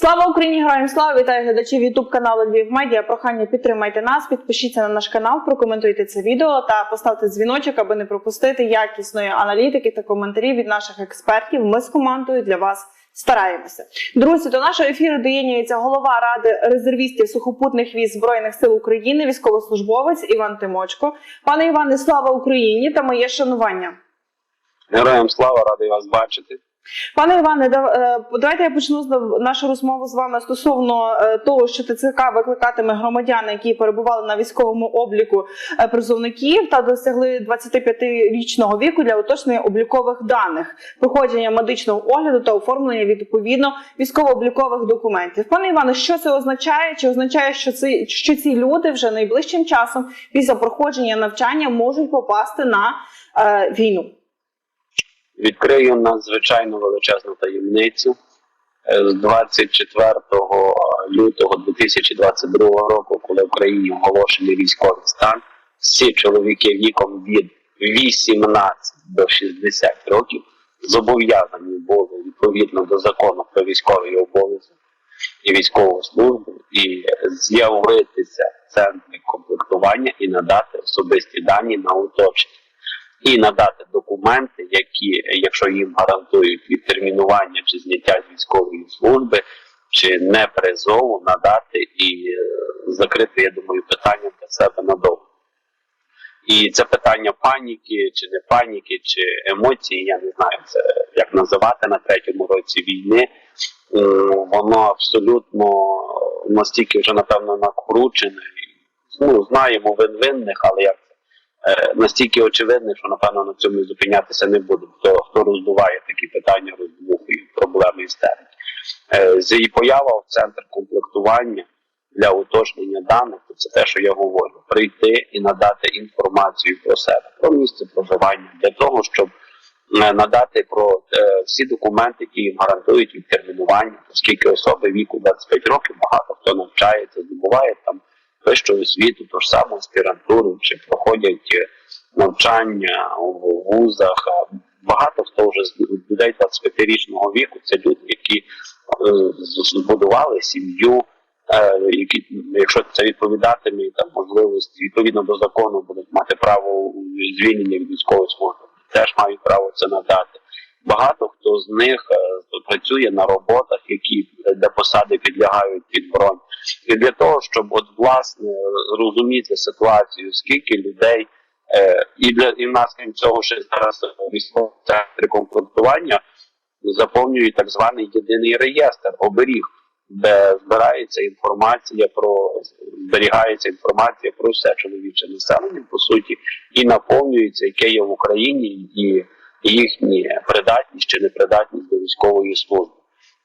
Слава Україні! Героям слава! Вітаю глядачів Ютуб каналу Львів Медіа. Прохання підтримайте нас, підпишіться на наш канал, прокоментуйте це відео та поставте дзвіночок, аби не пропустити якісної аналітики та коментарів від наших експертів. Ми з командою для вас стараємося. Друзі, до нашого ефіру доєднюється голова ради резервістів сухопутних військ збройних сил України, військовослужбовець Іван Тимочко. Пане Іване, слава Україні та моє шанування. Героям слава, радий вас бачити. Пане Іване, е, давайте я почну з- нашу розмову з вами стосовно е, того, що ТЦК викликатиме громадян, які перебували на військовому обліку е, призовників та досягли 25-річного віку для уточнення облікових даних, проходження медичного огляду та оформлення відповідно військово-облікових документів. Пане Іване, що це означає? Чи означає, що ці що ці люди вже найближчим часом після проходження навчання можуть попасти на е, війну? Відкрию надзвичайно величезну таємницю. Е, З 24 лютого 2022 року, коли в Україні оголошений військовий стан, всі чоловіки віком від 18 до 60 років зобов'язані були відповідно до закону про військовий обов'язок і військову службу і з'явитися в центрі комплектування і надати особисті дані на уточнення. І надати документи, які, якщо їм гарантують відтермінування чи зняття з військової служби, чи не призову, надати і е, закрити, я думаю, питання для себе надовго. І це питання паніки, чи не паніки, чи емоції, я не знаю це як називати на третьому році війни. Воно абсолютно настільки вже напевно накручене. Ну, знаємо вин-винних, але як настільки очевидне, що напевно на цьому зупинятися не буде. Хто, хто роздуває такі питання, роздмухує проблеми істерики. Е, з її поява в центр комплектування для уточнення даних, то це те, що я говорю, прийти і надати інформацію про себе, про місце проживання, для того, щоб е, надати про е, всі документи, які їм гарантують відтермінування, оскільки особи віку 25 років багато хто навчається, здобуває там вищу освіту, ту ж саму аспірантуру, чи проходять е, навчання у вузах. Багато хто вже з людей 25-річного віку це люди, які е, збудували сім'ю, е, які, якщо це відповідатиме там можливості відповідно до закону, будуть мати право звільнення від військової служби, теж мають право це надати. Багато хто з них працює на роботах, які де посади підлягають під бронь. І для того, щоб от власне розуміти ситуацію, скільки людей е, і для і в цього ще зараз військові центри комплектування заповнюють так званий єдиний реєстр оберіг, де збирається інформація про зберігається інформація про все чоловіче населення, по суті, і наповнюється, яке є в Україні, і їхні придатність чи непридатність до військової служби.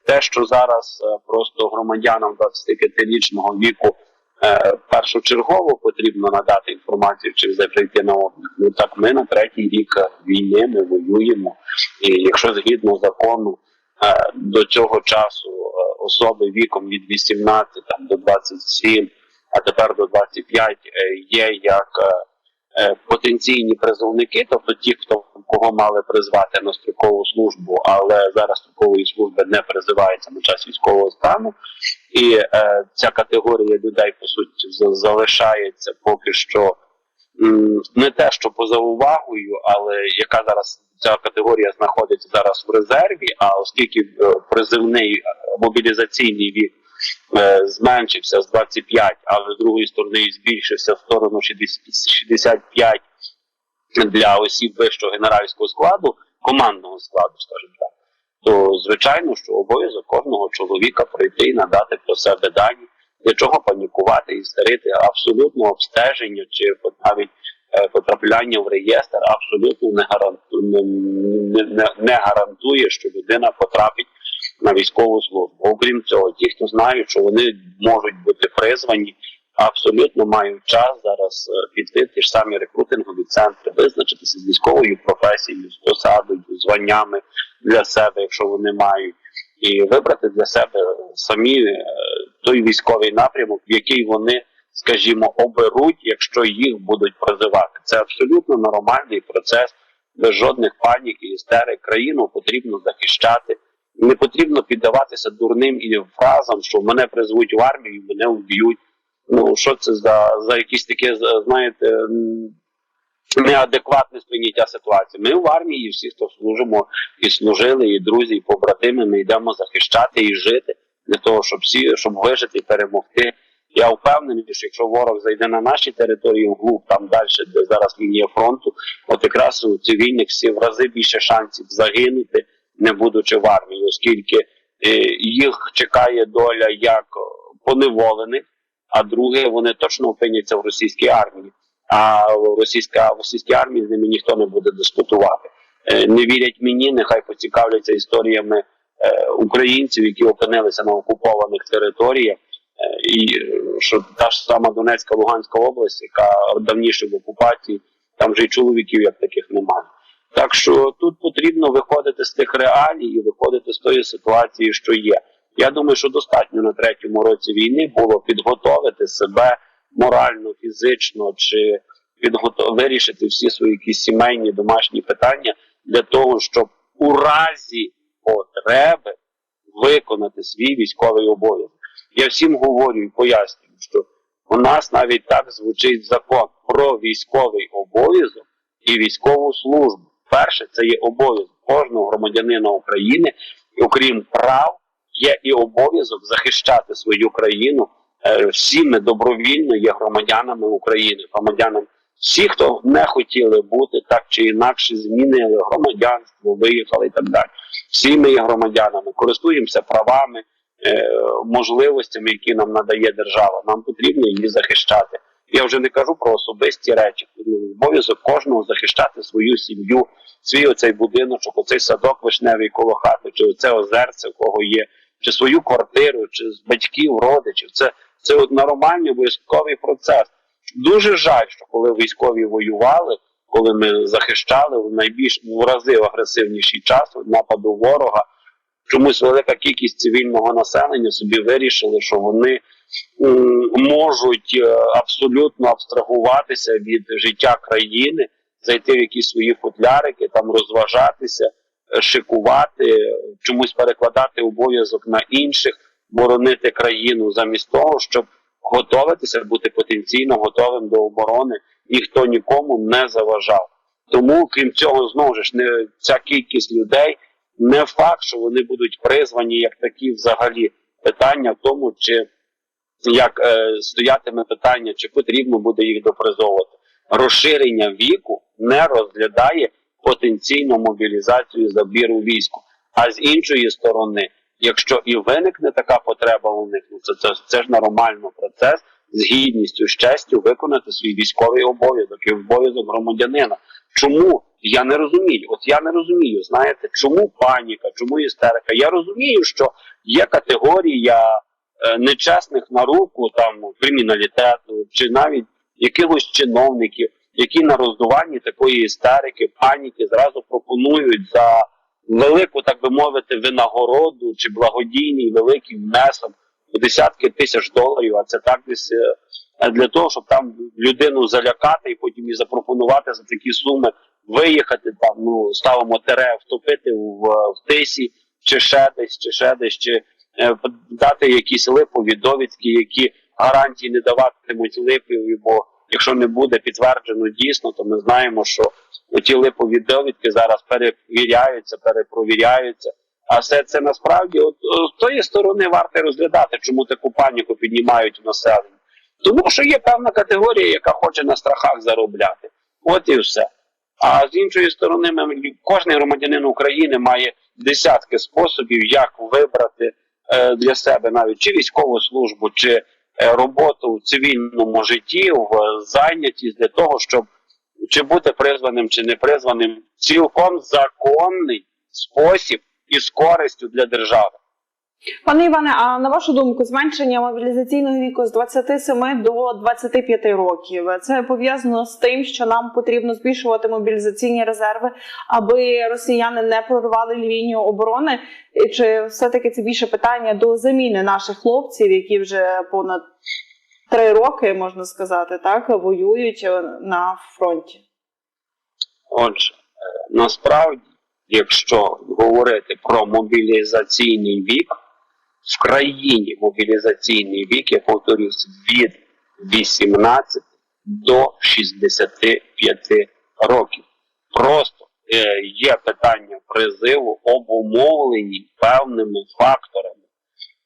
Те, що зараз е, просто громадянам 25-річного віку е, першочергово потрібно надати інформацію, чи прийти на облік. Ну так ми на третій рік е, війни ми воюємо. І якщо згідно закону до цього часу особи віком від 18 там, до 27, а тепер до 25 е, є як потенційні призовники, тобто ті, хто кого мали призвати на строкову службу, але зараз строкової служби не призивається на час військового стану, і е, ця категорія людей по суті залишається поки що не те, що поза увагою, але яка зараз ця категорія знаходиться зараз в резерві. А оскільки е, призивний е, мобілізаційний вік е, зменшився з 25, але з другої сторони збільшився в сторону 60 65 для осіб вищого генеральського складу, командного складу, скажімо так, то звичайно, що обов'язок кожного чоловіка прийти і надати про себе дані, для чого панікувати і старити. Абсолютно обстеження чи навіть е, потрапляння в реєстр абсолютно не гарантує, не, не, не гарантує, що людина потрапить на військову службу. Окрім цього, ті, хто знають, що вони можуть бути призвані, абсолютно мають час зараз е, піти ті ж самі рекрутингові центри, визначитися з військовою професією, з посадою, званнями для себе, якщо вони мають, і вибрати для себе самі е, той військовий напрямок, в який вони, скажімо, оберуть, якщо їх будуть призивати. Це абсолютно нормальний процес, без жодних панік і істерик. Країну потрібно захищати. Не потрібно піддаватися дурним і фразам, що мене призвуть в армію, мене вб'ють. Ну що це за, за якісь таке, знаєте, неадекватне сприйняття ситуації. Ми в армії, всі, хто служимо і служили, і друзі, і побратими, ми йдемо захищати і жити для того, щоб всі, щоб вижити і перемогти. Я впевнений, що якщо ворог зайде на наші території вглуб, там далі, де зараз лінія фронту, от якраз у цивільних всі в рази більше шансів загинути, не будучи в армії, оскільки е, їх чекає доля як поневолених, а друге, вони точно опиняться в російській армії. А в російській армії з ними ніхто не буде дискутувати. Е, Не вірять мені, нехай поцікавляться історіями е, українців, які опинилися на окупованих територіях. І що та ж сама Донецька Луганська область, яка давніше в окупації, там вже й чоловіків як таких немає. Так що тут потрібно виходити з тих реалій і виходити з тої ситуації, що є. Я думаю, що достатньо на третьому році війни було підготовити себе морально, фізично чи підготов... вирішити всі свої якісь сімейні домашні питання для того, щоб у разі потреби виконати свій військовий обов'язок. Я всім говорю і пояснюю, що у нас навіть так звучить закон про військовий обов'язок і військову службу. Перше, це є обов'язок кожного громадянина України, і окрім прав, є і обов'язок захищати свою країну. Е, Всі ми добровільно є громадянами України, громадянами. Всі, хто не хотіли бути так чи інакше, змінили громадянство, виїхали і так далі. Всі ми є громадянами, користуємося правами, е, можливостями, які нам надає держава. Нам потрібно її захищати. Я вже не кажу про особисті речі. Обов'язок кожного захищати свою сім'ю, свій оцей будиночок, оцей садок вишневий коло хати, чи оце озерце, у кого є, чи свою квартиру, чи з батьків, родичів. Це, це нормальний обов'язковий процес. Дуже жаль, що коли військові воювали, коли ми захищали в найбільш в рази агресивніший час нападу ворога, чомусь велика кількість цивільного населення собі вирішили, що вони можуть е, абсолютно абстрагуватися від життя країни, зайти в якісь свої футлярики, там розважатися, е, шикувати, чомусь перекладати обов'язок на інших, боронити країну замість того, щоб готуватися, бути потенційно готовим до оборони, ніхто нікому не заважав. Тому, крім цього, знову ж ця кількість людей не факт, що вони будуть призвані як такі взагалі питання в тому, чи як е, стоятиме питання, чи потрібно буде їх допризовувати. Розширення віку не розглядає потенційну мобілізацію забір у війську. А з іншої сторони, якщо і виникне така потреба у них, ну це, це, це ж нормально процес з гідністю, з виконати свій військовий обов'язок і обов'язок громадянина. Чому я не розумію? От я не розумію, знаєте, чому паніка, чому істерика? Я розумію, що є категорія е, нечесних на руку там криміналітету чи навіть якихось чиновників, які на роздуванні такої істерики, паніки зразу пропонують за велику, так би мовити, винагороду чи благодійний великий внесок десятки тисяч доларів. А це так десь е, для того, щоб там людину залякати і потім їй запропонувати за такі суми виїхати там. Ну ставимо тере, втопити в, в тисі, чи ще десь, чи ще десь, чи е, дати якісь липові довідки, які гарантії не даватимуть липові, бо якщо не буде підтверджено дійсно, то ми знаємо, що ті липові довідки зараз перевіряються, перепровіряються. А все це насправді от, з тої сторони варто розглядати, чому таку паніку піднімають у населення. Тому що є певна категорія, яка хоче на страхах заробляти. От і все. А з іншої сторони, ми, кожен громадянин України має десятки способів, як вибрати е, для себе навіть чи військову службу, чи е, роботу в цивільному житті, в зайнятість для того, щоб чи бути призваним, чи не призваним, цілком законний спосіб і з користю для держави. Пане Іване, а на вашу думку, зменшення мобілізаційного віку з 27 до 25 років це пов'язано з тим, що нам потрібно збільшувати мобілізаційні резерви, аби росіяни не прорвали лінію оборони? Чи все-таки це більше питання до заміни наших хлопців, які вже понад три роки можна сказати, так воюють на фронті? Отже, е, насправді якщо говорити про мобілізаційний вік, в країні мобілізаційний вік, я повторюсь, від 18 до 65 років. Просто е, є питання призиву обумовлені певними факторами.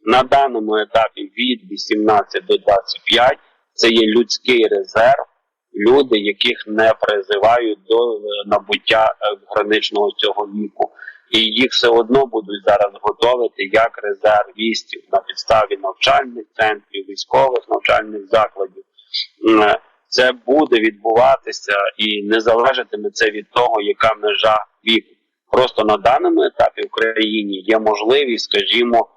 На даному етапі від 18 до 25 це є людський резерв, люди, яких не призивають до е, набуття е, граничного цього віку. І їх все одно будуть зараз готовити як резервістів на підставі навчальних центрів, військових навчальних закладів. Е, Це буде відбуватися і не залежатиме це від того, яка межа віку. Просто на даному етапі в країні є можливість, скажімо,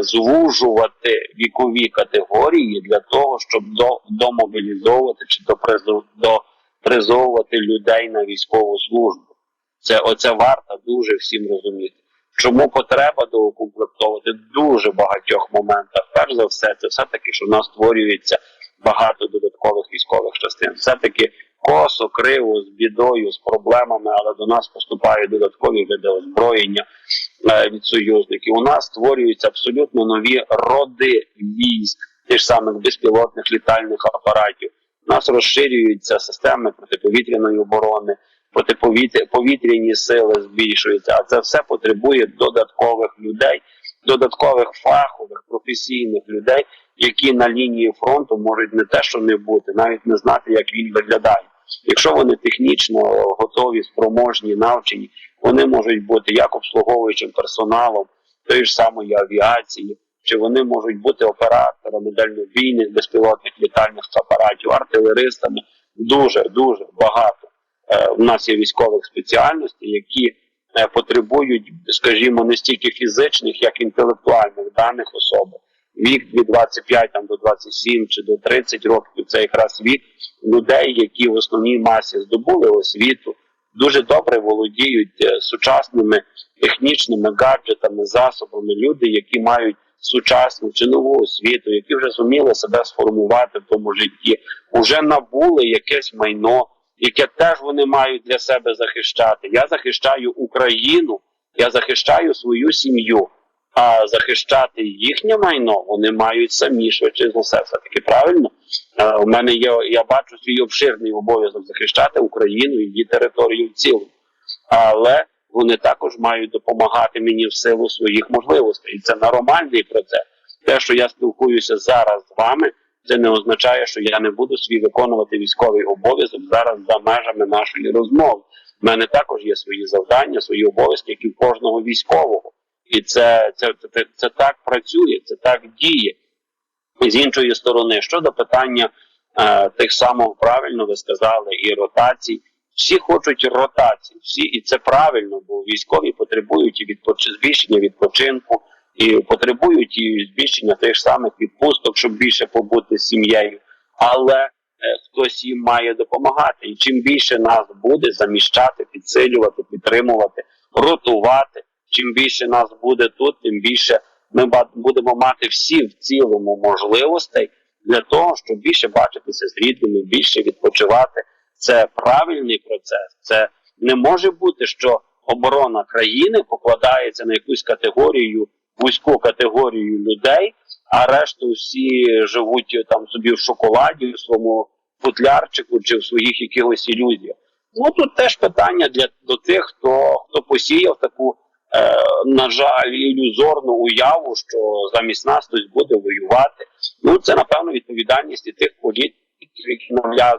звужувати вікові категорії для того, щоб до, домобілізовувати чи допризов- допризовувати людей на військову службу. Це оце варто дуже всім розуміти. Чому потреба доукомплектовувати в дуже багатьох моментах? Перш за все, це все таки, що в нас створюється багато додаткових військових частин. Все таки косо, криво, з бідою, з проблемами, але до нас поступають додаткові види озброєння е, від союзників. У нас створюються абсолютно нові роди військ, тих самих безпілотних літальних апаратів. У нас розширюються системи протиповітряної оборони, протиповітряні сили збільшуються, а це все потребує додаткових людей, додаткових фахових професійних людей, які на лінії фронту можуть не те, що не бути, навіть не знати, як він виглядає. Якщо вони технічно готові, спроможні, навчені, вони можуть бути як обслуговуючим персоналом тої ж самої авіації, чи вони можуть бути операторами дальнобійних безпілотних літальних апаратів, артилеристами. Дуже дуже багато е, в нас є військових спеціальностей, які е, потребують, скажімо, не стільки фізичних, як інтелектуальних даних особи. Вік від 25 там, до 27 чи до 30 років це якраз вік людей, які в основній масі здобули освіту, дуже добре володіють е, сучасними технічними гаджетами, засобами. Люди, які мають сучасну чи нову освіту, які вже зуміли себе сформувати в тому житті, вже набули якесь майно, яке теж вони мають для себе захищати. Я захищаю Україну, я захищаю свою сім'ю. А захищати їхнє майно вони мають самі швидше за все. Все таки правильно. Е, у мене є, я бачу свій обширний обов'язок захищати Україну і її територію в цілому. Але вони також мають допомагати мені в силу своїх можливостей. І це нормальний процес. Те, що я спілкуюся зараз з вами, це не означає, що я не буду свій виконувати військовий обов'язок зараз за межами нашої розмови. У мене також є свої завдання, свої обов'язки, як і в кожного військового. І це, це, це, це так працює, це так діє. З іншої сторони, щодо питання е, тих самих правильно ви сказали, і ротацій. Всі хочуть ротації, всі, і це правильно, бо військові потребують і відпоч... збільшення відпочинку, і потребують і збільшення тих самих відпусток, щоб більше побути з сім'єю. Але е, хтось їм має допомагати. І чим більше нас буде заміщати, підсилювати, підтримувати, ротувати, чим більше нас буде тут, тим більше ми будемо мати всі в цілому можливостей для того, щоб більше бачитися з рідними, більше відпочивати. Це правильний процес. Це не може бути, що оборона країни покладається на якусь категорію, вузьку категорію людей, а решту всі живуть там собі в шоколаді, в своєму футлярчику чи в своїх якихось ілюзіях. Ну тут теж питання для до тих, хто хто посіяв таку, е, на жаль, ілюзорну уяву, що замість нас хтось буде воювати. Ну це напевно відповідальність і тих політиків, які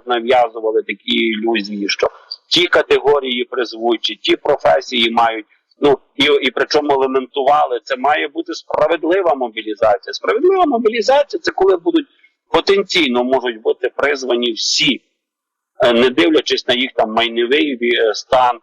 нав'язували такі ілюзії, що ті категорії призвуть, ті професії мають. Ну і, і причому елементували, це має бути справедлива мобілізація. Справедлива мобілізація це коли будуть потенційно можуть бути призвані всі, е, не дивлячись на їх там майновий е, стан,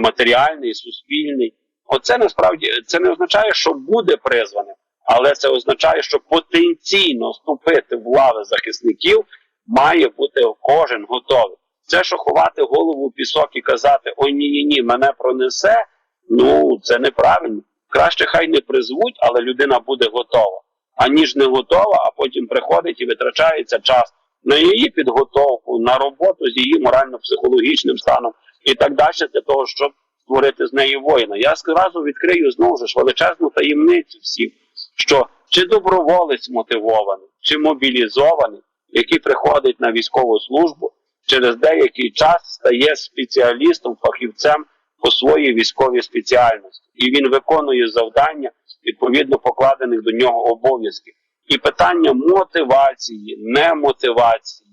матеріальний, суспільний. Оце насправді це не означає, що буде призваним, але це означає, що потенційно вступити в лави захисників має бути кожен готовий. Це що ховати голову в пісок і казати ой ні ні ні мене пронесе. Ну це неправильно. Краще хай не призвуть, але людина буде готова. Аніж не готова, а потім приходить і витрачається час на її підготовку, на роботу з її морально-психологічним станом і так далі, для того, щоб створити з неї воїна. Я зразу відкрию знову ж величезну таємницю всім, що чи доброволець мотивований, чи мобілізований, який приходить на військову службу, через деякий час стає спеціалістом, фахівцем по своїй військовій спеціальності, і він виконує завдання відповідно покладених до нього обов'язків. І питання мотивації, немотивації,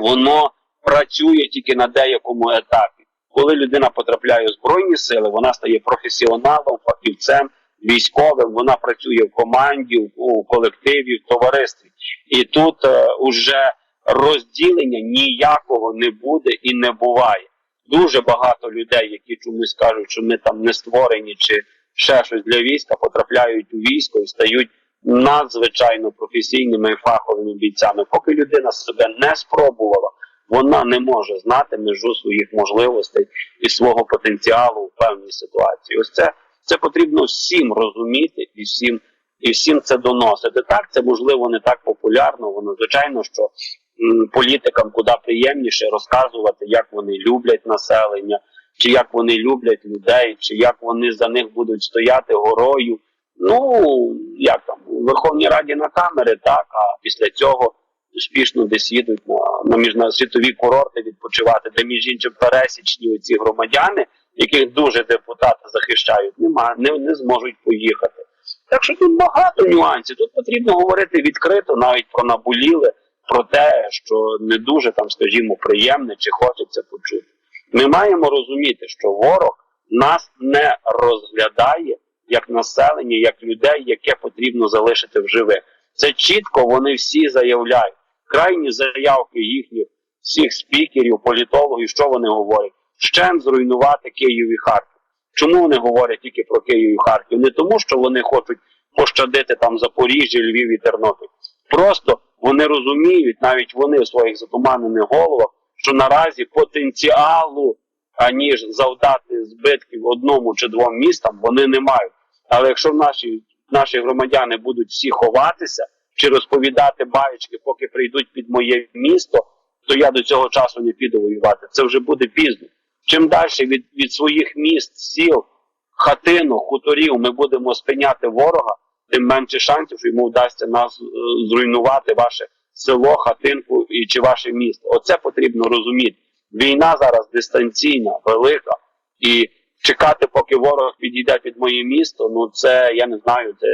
воно працює тільки на деякому етапі. Коли людина потрапляє у збройні сили, вона стає професіоналом, фахівцем, військовим. Вона працює в команді, у колективі, в товаристві. І тут е, уже розділення ніякого не буде і не буває. Дуже багато людей, які чомусь кажуть, що ми там не створені чи ще щось для війська, потрапляють у військо і стають надзвичайно професійними і фаховими бійцями. Поки людина себе не спробувала, вона не може знати межу своїх можливостей і свого потенціалу у певній ситуації. Ось це, це потрібно всім розуміти і всім, і всім це доносити. Так, це можливо не так популярно. Воно звичайно, що м, політикам куди приємніше розказувати, як вони люблять населення, чи як вони люблять людей, чи як вони за них будуть стояти горою. Ну як там у Верховній Раді на камери, так а після цього успішно десь їдуть на, на міжна світові курорти відпочивати, де між іншим пересічні оці громадяни, яких дуже депутати захищають, нема, не, не зможуть поїхати. Так що тут багато нюансів. Тут потрібно говорити відкрито, навіть про наболіле, про те, що не дуже там, скажімо, приємне чи хочеться почути. Ми маємо розуміти, що ворог нас не розглядає як населення, як людей, яке потрібно залишити в живих. Це чітко вони всі заявляють. Крайні заявки їхніх всіх спікерів, політологів, що вони говорять? Щем зруйнувати Київ і Харків. Чому вони говорять тільки про Київ і Харків? Не тому, що вони хочуть пощадити там Запоріжжя, Львів і Тернопіль. Просто вони розуміють, навіть вони в своїх затуманених головах, що наразі потенціалу, аніж завдати збитків одному чи двом містам, вони не мають. Але якщо наші, наші громадяни будуть всі ховатися чи розповідати баєчки, поки прийдуть під моє місто, то я до цього часу не піду воювати. Це вже буде пізно. Чим далі від, від своїх міст, сіл, хатину, хуторів ми будемо спиняти ворога, тим менше шансів, що йому вдасться нас е, зруйнувати ваше село, хатинку і чи ваше місто. Оце потрібно розуміти. Війна зараз дистанційна, велика, і чекати, поки ворог підійде під моє місто, ну це я не знаю, це,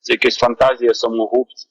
це якась фантазія самогубців.